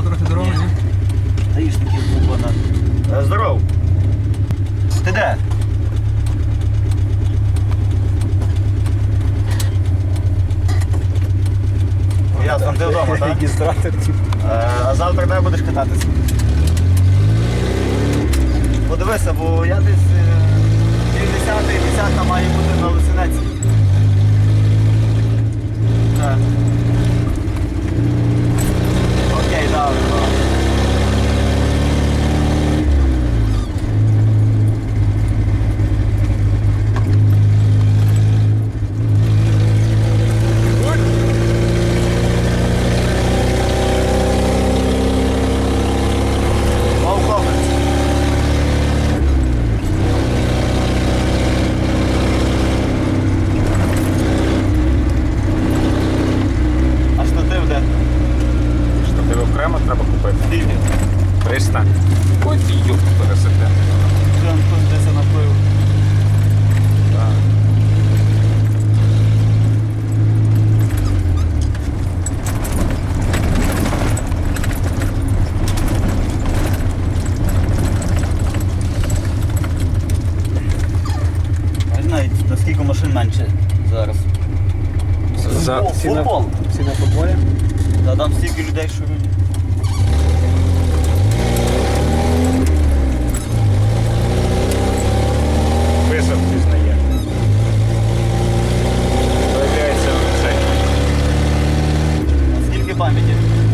Стало трохи дорога, ні? Даїшники глибоко. Е, Здоров. Ти де? Ясно, ти вдома, так? Регістратор. Е, А завтра де будеш кататися? Подивися, бо я десь окремо треба купити. Скільки? 300. Ой, ти юб пересете. Десь знаю, наскільки машин менше зараз. За Футбол, футбол. ціна футболі? Та там стільки людей, що пам'яті.